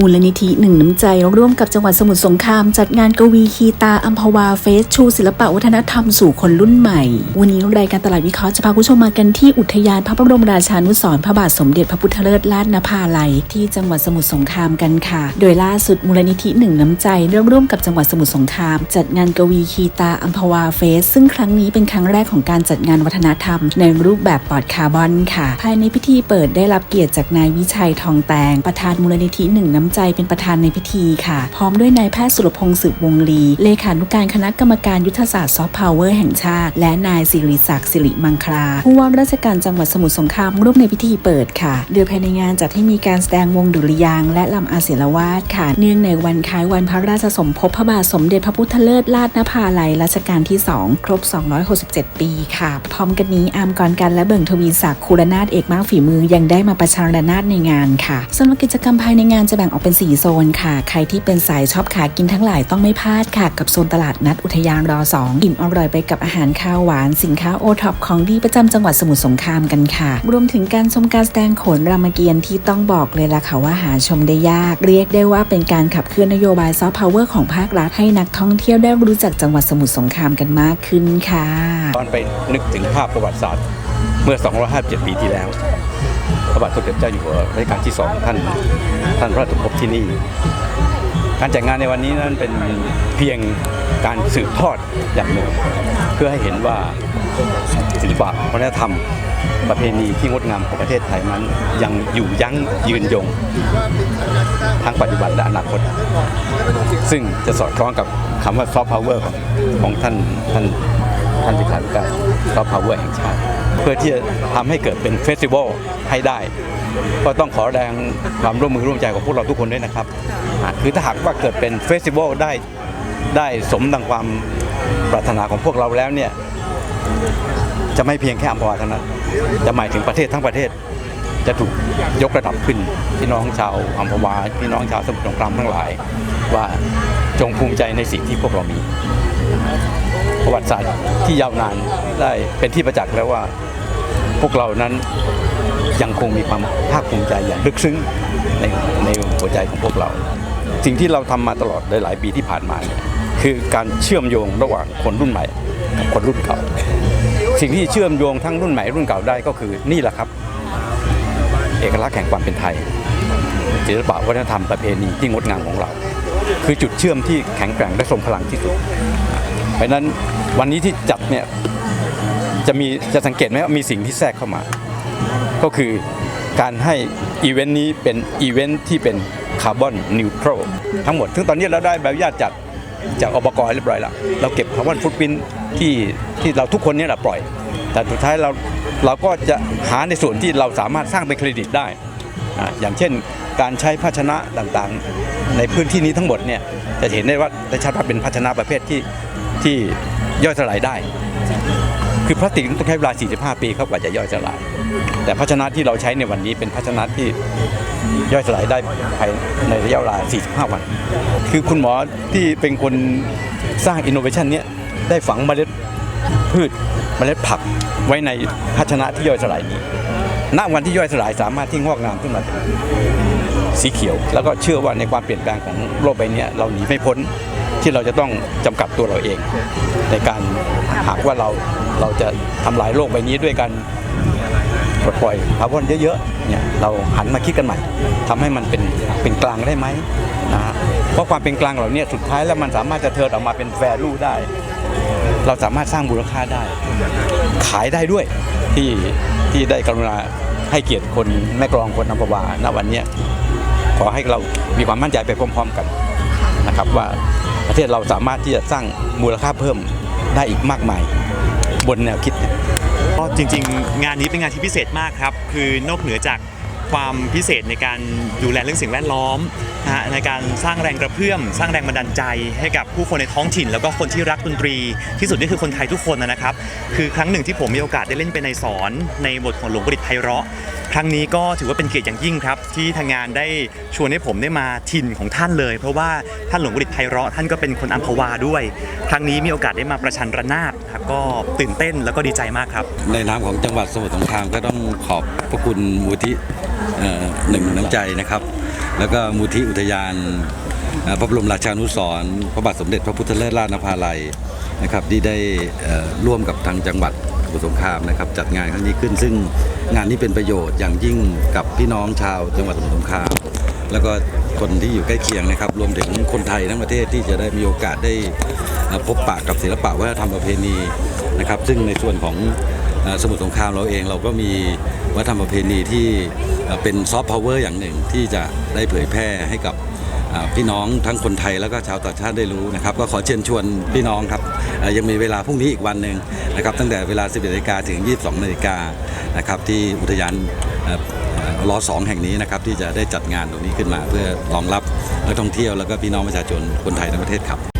มูลนิธิหนึ่งน้ำใจร่วมกับจังหวัดสมุทรสงคราม จัดงานกวีคีตาอัมพวาเฟสชูศิลปะวัฒนธรรมสู่คนรุ่นใหม่ วันนี้รายการตลาดวิเคราะห์จะพาคุณผู้ชมมากันที่อุทยานพระบรมราชานุสรณ์พระบาทสมเด็จพระพุทธเลิศลาดนภาลัย ที่จังหวัดสมุทรสงครามกันค่ะ โดยล่าสุดมูลนิธิหนึ่งน้ำใจร่วมร่วมกับจังหวัดสมุทรสงคราม จัดงานกวีคีตาอัมพวาเฟสซึ่งครั้งนี้เป็นครั้งแรกของการจัดงานวัฒนธรรม ในรูปแบบปลอดคาร์บอนค่ะ ภายในพิธีเปิดได้รับเกียรติจากนายวิชัยทองแตงประธานมูลนิธิหนึ่งน้ำใจเป็นประธานในพิธีค่ะ พร้อมด้วยนายแพทย์สุรพงศ์สืบวงลี เลขานุการคณะกรรมการยุทธศาสตร์ซอฟต์พาวเวอร์แห่งชาติ และนายสิริศักดิ์สิริมังคลาผู้ว่าราชการจังหวัดสมุทรสงครามร่วมในพิธีเปิดค่ะ โดยภายในงานจัดให้มีการแสดงวงดุริยางและลำอาศิลวาสค่ะ เนื่องในวันคล้ายวันพระราชสมภพพระบาทสมเด็จพระพุทธเลิศลาดนภาลัยรัชกาลที่ 2 ครบ 267 ปีค่ะ พร้อมกันนี้อามกรกันและเบิ่งทวีศักดิ์คูรนาถเอกมากฝีมือยังได้มาประชันระนาดในงานค่ะสำหรับกิจกรรมภายในงานจะแบ่งออกเป็น 4 โซนค่ะ ใครที่เป็นสายชอบขากินทั้งหลายต้องไม่พลาดค่ะ กับโซนตลาดนัดอุทยานรอ2อิ่มอร่อยไปกับอาหารข้าวหวาน สินค้าโอท็อปของดีประจำจังหวัดสมุทรสงครามกันค่ะ รวมถึงการชมการแสดงโขนรามเกียรติ์ที่ต้องบอกเลยล่ะค่ะว่าหาชมได้ยาก เรียกได้ว่าเป็นการขับเคลื่อนนโยบายซอฟต์พาวเวอร์ของภาครัฐให้นักท่องเที่ยวได้รู้จักจังหวัดสมุทรสงครามกันมากขึ้นค่ะตอนไปนึกถึงภาพประวัติศาสตร์เมื่อ 257 ปีที่แล้ว ระบาทสมเด็จเจ้าอยู่หัวรัชกาลที่สองท่านท่านพระราชสมภพที่นี่ การจัดงานในวันนี้นั้นเป็นเพียงการสืบทอดอย่างหนึ่ง เพื่อให้เห็นว่าศิลปะวัฒนธรรม ประเพณีที่งดงามของประเทศไทยนั้นยังอยู่ยั้งยืนยงทั้งปัจจุบันและอนาคต ซึ่งจะสอดคล้องกับคำว่าซอฟต์พาวเวอร์ของท่านท่านท่านพิธานุการซอฟต์พาวเวอร์แห่งชาติ เพื่อที่จะทำให้เกิดเป็นเฟสติวัลให้ได้ ก็ต้องขอแรงความร่วมมือร่วมใจของพวกเราทุกคนด้วยนะครับอ่าคือถ้าหากว่าเกิดเป็นเฟสติวัลได้ได้สมดังความปรารถนาของพวกเราแล้วเนี่ยจะไม่เพียงแค่อัมพวาเท่านั้น จะหมายถึงประเทศทั้งประเทศ จะถูกยกระดับขึ้นพี่น้องชาวอัมพวาพี่น้องชาวสมุทรสงครามทั้งหลาย ว่าจงภูมิใจในสิ่งที่พวกเรามี ประวัติศาสตร์ที่ยาวนานได้เป็นที่ประจักษ์แล้วว่า พวกเรานั้นยังคงมีความภาคภูมิใจอย่างลึกซึ้งในในหัวใจของพวกเรา สิ่งที่เราทำมาตลอดหลายปีที่ผ่านมาเนี่ยคือการเชื่อมโยงระหว่างคนรุ่นใหม่กับคนรุ่นเก่า สิ่งที่เชื่อมโยงทั้งรุ่นใหม่รุ่นเก่าได้ก็คือนี่แหละครับ เอกลักษณ์แห่งความเป็นไทยศิลปะวัฒนธรรมประเพณีที่งดงามของเรา คือจุดเชื่อมที่แข็งแกร่งและทรงพลังที่สุดเพราะฉะนั้นวันนี้ที่จัดเนี่ย จะมีจะสังเกตไหมว่ามีสิ่งที่แทรกเข้ามา ก็คือการให้อีเวนต์นี้เป็นอีเวนต์ที่เป็นคาร์บอนนิวทรัลทั้งหมดซึ่งตอนนี้เราได้ใบอนุญาตจากจากอบกเรียบร้อยแล้วเราเก็บคาร์บอนฟุตพินที่ที่เราทุกคนเนี่ยแหละปล่อย แต่สุดท้ายเราเราก็จะหาในส่วนที่เราสามารถสร้างเป็นเครดิตได้อ่าอย่างเช่นการใช้ภาชนะต่างๆ ในพื้นที่นี้ทั้งหมดเนี่ยจะเห็นได้ว่าได้ชัดว่าเป็นภาชนะประเภทที่ที่ย่อยสลายได้ คือพลาสติกต้องใช้เวลา 45 ปีครับกว่าจะย่อยสลาย แต่ภาชนะที่เราใช้ในวันนี้เป็นภาชนะที่ย่อยสลายได้ภายในระยะเวลา 45 วัน คือคุณหมอที่เป็นคนสร้างอินโนเวชันนี้ได้ฝังเมล็ดพืชเมล็ดผักไว้ในภาชนะที่ย่อยสลายนี้ ณ วันที่ย่อยสลายสามารถที่งอกงามขึ้นมาเป็นสีเขียว แล้วก็เชื่อว่าในความเปลี่ยนแปลงของโลกใบนี้เราหนีไม่พ้นที่เราจะต้องจำกัดตัวเราเอง ในการ หากว่าเราเราจะทำลายโลกใบนี้ด้วยการปลดปล่อยคาร์บอนเยอะๆเนี่ยเราหันมาคิดกันใหม่ทำให้มันเป็นเป็นกลางได้ไหมนะเพราะความเป็นกลางเหล่านี้สุดท้ายแล้วมันสามารถจะเทิร์นออกมาเป็นแวลูได้ เราสามารถสร้างมูลค่าได้ ขายได้ด้วยที่ที่ได้กรุณาให้เกียรติคนแม่กลองคนอัมพวาณวันนี้ขอให้เรามีความมั่นใจไปพร้อมๆกันนะครับว่าประเทศเราสามารถที่จะสร้างมูลค่าเพิ่ม ได้อีกมากมาย บนแนวคิดเนี่ย ก็จริงๆ งานนี้เป็นงานที่พิเศษมากครับ คือนอกเหนือจากความพิเศษในการดูแลเรื่องสิ่งแวดล้อมนะฮะในการสร้างแรงกระเพื่อม สร้างแรงบันดาลใจให้กับผู้คนในท้องถิ่น แล้วก็คนที่รักดนตรี ที่สุดนี่คือคนไทยทุกคนนะครับ คือครั้งหนึ่งที่ผมมีโอกาสได้เล่นเป็นในสอนในบทของหลวงประดิษฐ์ไพเราะ ครั้งนี้ก็ถือว่าเป็นเกียรติอย่างยิ่งครับ ที่ทางงานได้ชวนให้ผมได้มาถิ่นของท่านเลย เพราะว่าท่านหลวงประดิษฐ์ไพเราะท่านก็เป็นคนอัมพวาด้วย ครั้งนี้มีโอกาสได้มาประชันระนาดครับก็ตื่นเต้นแล้วก็ดีใจมากครับ ในนามของจังหวัดสมุทรสงครามก็ต้องขอบพระคุณมูลที่หนึ่งน้ำใจนะครับ แล้วก็มูลที่อุทยานพระบรมราชานุสรพระบาทสมเด็จพระพุทธเลิศราชนภาลัยนะครับที่ได้ร่วมกับทางจังหวัด มุทรสงครามนะครับจัดงานครั้งนี้ขึ้น ซึ่งงานนี้เป็นประโยชน์อย่างยิ่งกับพี่น้องชาวจังหวัดสมุทรสงคราม แล้วก็คนที่อยู่ใกล้เคียงนะครับ รวมถึงคนไทยทั้งประเทศที่จะได้มีโอกาสได้พบปะกับศิลปะวัฒนธรรมประเพณีนะครับ ซึ่งในส่วนของสมุทรสงครามเราเองเราก็มีวัฒนธรรมประเพณีที่เป็นซอฟต์พาวเวอร์อย่างหนึ่งที่จะได้เผยแพร่ให้กับ พี่น้องทั้งคนไทยแล้วก็ชาวต่างชาติได้รู้นะครับ ก็ขอเชิญชวนพี่น้องครับยังมีเวลาพรุ่งนี้อีกวันหนึ่งนะครับ ตั้งแต่เวลา 11นาฬิกาถึง 22นาฬิกานะครับ ที่อุทยานรอสองแห่งนี้นะครับที่จะได้จัดงานตรงนี้ขึ้นมา เพื่อรองรับนักท่องเที่ยวแล้วก็พี่น้องประชาชนคนไทยทั้งประเทศครับ